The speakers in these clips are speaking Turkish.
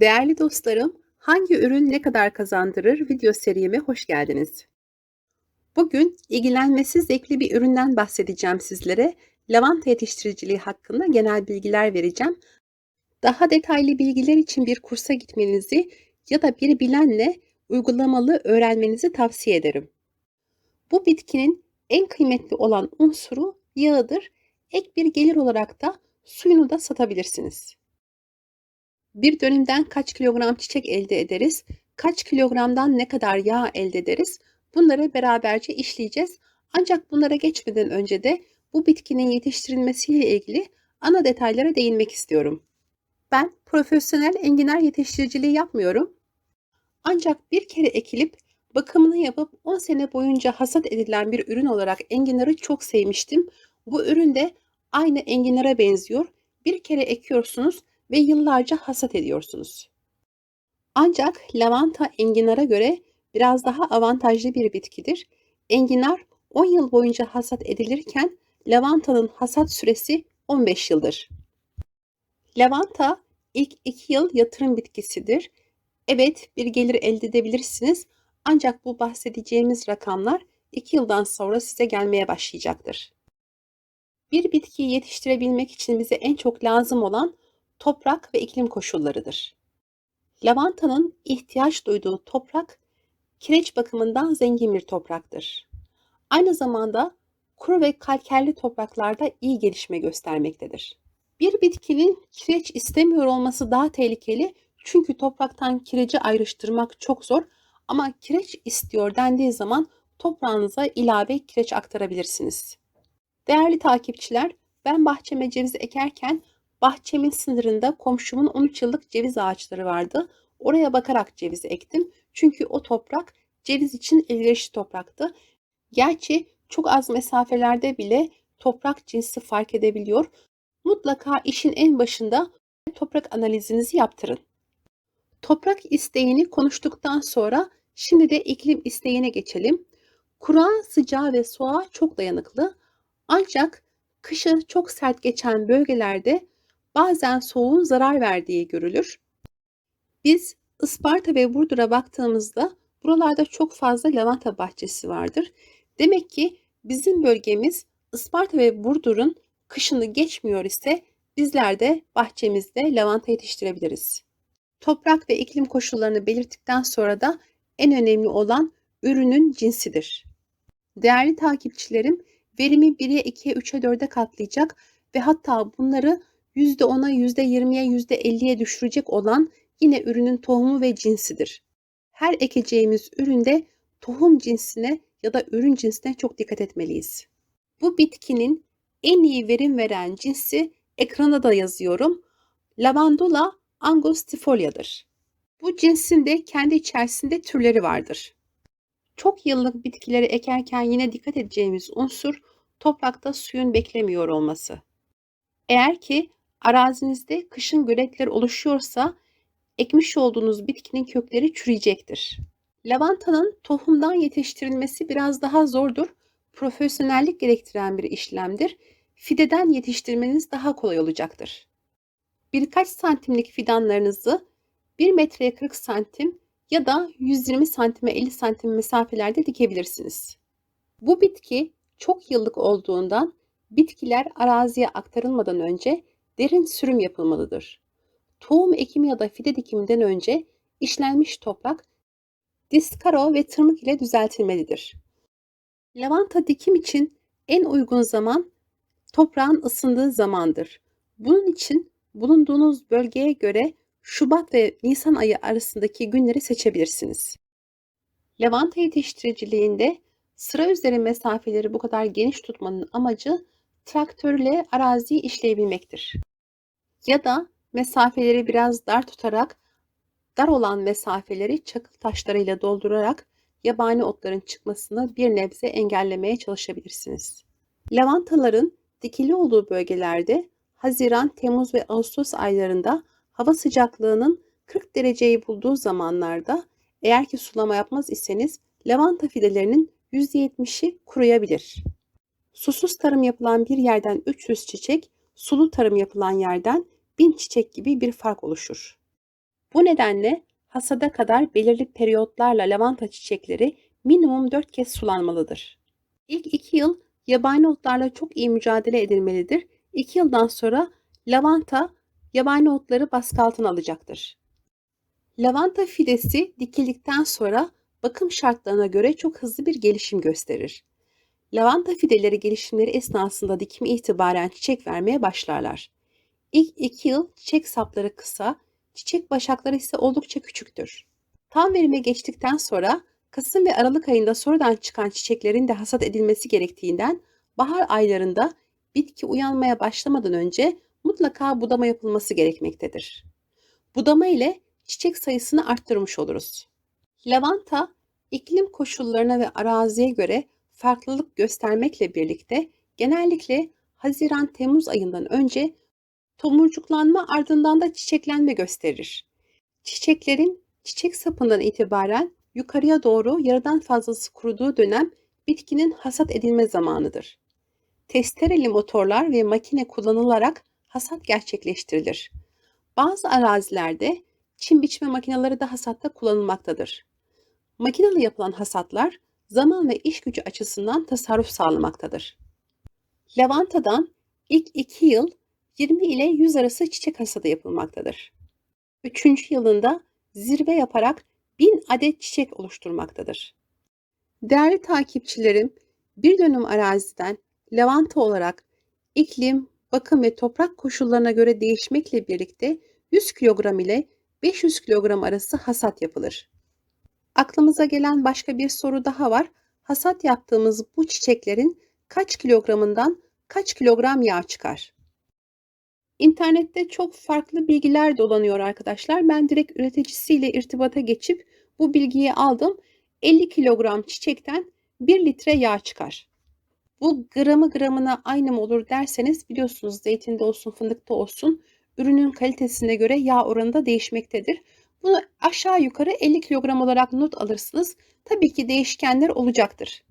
Değerli dostlarım, hangi ürün ne kadar kazandırır video serime hoş geldiniz. Bugün ilgilenmesi zevkli bir üründen bahsedeceğim sizlere. Lavanta yetiştiriciliği hakkında genel bilgiler vereceğim. Daha detaylı bilgiler için bir kursa gitmenizi ya da bir bilenle uygulamalı öğrenmenizi tavsiye ederim. Bu bitkinin en kıymetli olan unsuru yağıdır. Ek bir gelir olarak da suyunu da satabilirsiniz. Bir dönümden kaç kilogram çiçek elde ederiz? Kaç kilogramdan ne kadar yağ elde ederiz? Bunları beraberce işleyeceğiz. Ancak bunlara geçmeden önce de bu bitkinin yetiştirilmesiyle ilgili ana detaylara değinmek istiyorum. Ben profesyonel enginar yetiştiriciliği yapmıyorum. Ancak bir kere ekilip bakımını yapıp 10 sene boyunca hasat edilen bir ürün olarak enginarı çok sevmiştim. Bu ürün de aynı enginara benziyor. Bir kere ekiyorsunuz ve yıllarca hasat ediyorsunuz. Ancak lavanta enginara göre biraz daha avantajlı bir bitkidir. Enginar 10 yıl boyunca hasat edilirken lavantanın hasat süresi 15 yıldır. Lavanta ilk 2 yıl yatırım bitkisidir. Evet bir gelir elde edebilirsiniz ancak bu bahsedeceğimiz rakamlar 2 yıldan sonra size gelmeye başlayacaktır. Bir bitkiyi yetiştirebilmek için bize en çok lazım olan toprak ve iklim koşullarıdır. Lavantanın ihtiyaç duyduğu toprak kireç bakımından zengin bir topraktır. Aynı zamanda kuru ve kalkerli topraklarda iyi gelişme göstermektedir. Bir bitkinin kireç istemiyor olması daha tehlikeli çünkü topraktan kireci ayrıştırmak çok zor ama kireç istiyor dendiği zaman toprağınıza ilave kireç aktarabilirsiniz. Değerli takipçiler, ben bahçeme ceviz ekerken bahçemin sınırında komşumun 13 yıllık ceviz ağaçları vardı. Oraya bakarak ceviz ektim. Çünkü o toprak ceviz için elverişli topraktı. Gerçi çok az mesafelerde bile toprak cinsi fark edebiliyor. Mutlaka işin en başında toprak analizinizi yaptırın. Toprak isteğini konuştuktan sonra şimdi de iklim isteğine geçelim. Kura, sıcağı ve soğuğa çok dayanıklı. Ancak kışı çok sert geçen bölgelerde bazen soğuğun zarar verdiği görülür. Biz Isparta ve Burdur'a baktığımızda buralarda çok fazla lavanta bahçesi vardır. Demek ki bizim bölgemiz Isparta ve Burdur'un kışını geçmiyor ise bizler de bahçemizde lavanta yetiştirebiliriz. Toprak ve iklim koşullarını belirttikten sonra da en önemli olan ürünün cinsidir. Değerli takipçilerim, verimi 1'e 2'ye 3'e 4'e katlayacak ve hatta bunları %10'a, %20'ye, %50'ye düşürecek olan yine ürünün tohumu ve cinsidir. Her ekeceğimiz üründe tohum cinsine ya da ürün cinsine çok dikkat etmeliyiz. Bu bitkinin en iyi verim veren cinsi ekrana da yazıyorum. Lavandula angustifolia'dır. Bu cinsin de kendi içerisinde türleri vardır. Çok yıllık bitkileri ekerken yine dikkat edeceğimiz unsur toprakta suyun beklemiyor olması. Eğer ki Arazinizde kışın göletler oluşuyorsa ekmiş olduğunuz bitkinin kökleri çürüyecektir. Lavantanın tohumdan yetiştirilmesi biraz daha zordur. Profesyonellik gerektiren bir işlemdir. Fideden yetiştirmeniz daha kolay olacaktır. Birkaç santimlik fidanlarınızı 1 metreye 40 santim ya da 120 santime 50 santim mesafelerde dikebilirsiniz. Bu bitki çok yıllık olduğundan bitkiler araziye aktarılmadan önce derin sürüm yapılmalıdır. Tohum ekimi ya da fide dikiminden önce işlenmiş toprak diskaro ve tırmık ile düzeltilmelidir. Lavanta dikim için en uygun zaman toprağın ısındığı zamandır. Bunun için bulunduğunuz bölgeye göre Şubat ve Nisan ayı arasındaki günleri seçebilirsiniz. Lavanta yetiştiriciliğinde sıra üzeri mesafeleri bu kadar geniş tutmanın amacı traktörle araziyi işleyebilmektir ya da mesafeleri biraz dar tutarak dar olan mesafeleri çakıl taşlarıyla doldurarak yabani otların çıkmasını bir nebze engellemeye çalışabilirsiniz. Lavantaların dikili olduğu bölgelerde Haziran, Temmuz ve Ağustos aylarında hava sıcaklığının 40 dereceyi bulduğu zamanlarda eğer ki sulama yapmaz iseniz lavanta fidelerinin %70'i kuruyabilir. Susuz tarım yapılan bir yerden 300 çiçek, sulu tarım yapılan yerden bin çiçek gibi bir fark oluşur. Bu nedenle hasada kadar belirli periyotlarla lavanta çiçekleri minimum 4 kez sulanmalıdır. İlk 2 yıl yabani otlarla çok iyi mücadele edilmelidir. 2 yıldan sonra lavanta yabani otları baskı altına alacaktır. Lavanta fidesi dikildikten sonra bakım şartlarına göre çok hızlı bir gelişim gösterir. Lavanta fideleri gelişimleri esnasında dikimi itibaren çiçek vermeye başlarlar. İlk iki yıl çiçek sapları kısa, çiçek başakları ise oldukça küçüktür. Tam verime geçtikten sonra Kasım ve Aralık ayında sonradan çıkan çiçeklerin de hasat edilmesi gerektiğinden bahar aylarında bitki uyanmaya başlamadan önce mutlaka budama yapılması gerekmektedir. Budama ile çiçek sayısını arttırmış oluruz. Lavanta, iklim koşullarına ve araziye göre farklılık göstermekle birlikte genellikle Haziran-Temmuz ayından önce tomurcuklanma ardından da çiçeklenme gösterir. Çiçeklerin çiçek sapından itibaren yukarıya doğru yarıdan fazlası kuruduğu dönem bitkinin hasat edilme zamanıdır. Testereli motorlar ve makine kullanılarak hasat gerçekleştirilir. Bazı arazilerde çim biçme makineleri de hasatta kullanılmaktadır. Makinalı yapılan hasatlar zaman ve iş gücü açısından tasarruf sağlamaktadır. Lavantadan ilk 2 yıl 20 ile 100 arası çiçek hasadı yapılmaktadır. 3. yılında zirve yaparak 1000 adet çiçek oluşturmaktadır. Değerli takipçilerim, bir dönüm araziden lavanta olarak iklim, bakım ve toprak koşullarına göre değişmekle birlikte 100 kilogram ile 500 kilogram arası hasat yapılır. Aklımıza gelen başka bir soru daha var. Hasat yaptığımız bu çiçeklerin kaç kilogramından kaç kilogram yağ çıkar? İnternette çok farklı bilgiler dolanıyor arkadaşlar. Ben direkt üreticisiyle irtibata geçip bu bilgiyi aldım. 50 kilogram çiçekten 1 litre yağ çıkar. Bu gramı gramına aynı mı olur derseniz biliyorsunuz zeytinde olsun fındıkta olsun ürünün kalitesine göre yağ oranı da değişmektedir. Bunu aşağı yukarı 50 kilogram olarak not alırsınız. Tabii ki değişkenler olacaktır.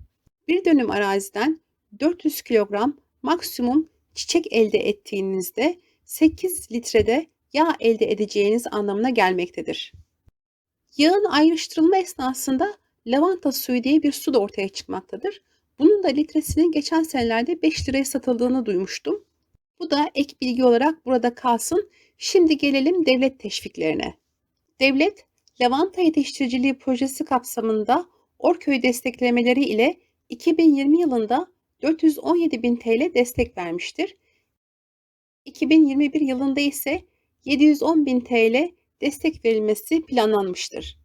Bir dönüm araziden 400 kilogram maksimum çiçek elde ettiğinizde 8 litrede yağ elde edeceğiniz anlamına gelmektedir. Yağın ayrıştırılma esnasında lavanta suyu diye bir su da ortaya çıkmaktadır. Bunun da litresinin geçen senelerde 5 liraya satıldığını duymuştum. Bu da ek bilgi olarak burada kalsın. Şimdi gelelim devlet teşviklerine. Devlet, lavanta yetiştiriciliği projesi kapsamında Orköy desteklemeleri ile 2020 yılında 417 bin TL destek vermiştir. 2021 yılında ise 710 bin TL destek verilmesi planlanmıştır.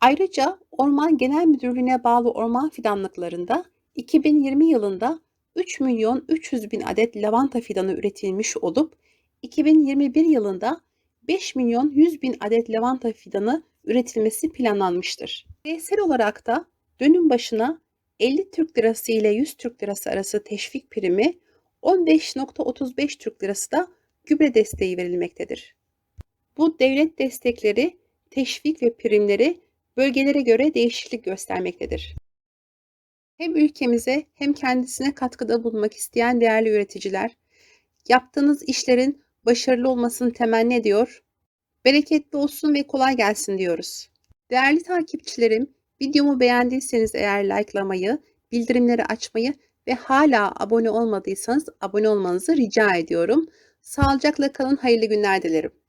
Ayrıca Orman Genel Müdürlüğü'ne bağlı orman fidanlıklarında 2020 yılında 3 milyon 300 bin adet lavanta fidanı üretilmiş olup 2021 yılında 5 milyon 100 bin adet lavanta fidanı üretilmesi planlanmıştır. Bireysel olarak da dönüm başına 50 Türk Lirası ile 100 Türk Lirası arası teşvik primi, 15.35 Türk Lirası da gübre desteği verilmektedir. Bu devlet destekleri, teşvik ve primleri bölgelere göre değişiklik göstermektedir. Hem ülkemize hem kendisine katkıda bulunmak isteyen değerli üreticiler, yaptığınız işlerin başarılı olmasını temenni ediyor, bereketli olsun ve kolay gelsin diyoruz. Değerli takipçilerim, videomu beğendiyseniz eğer likelamayı, bildirimleri açmayı ve hala abone olmadıysanız abone olmanızı rica ediyorum. Sağlıcakla kalın, hayırlı günler dilerim.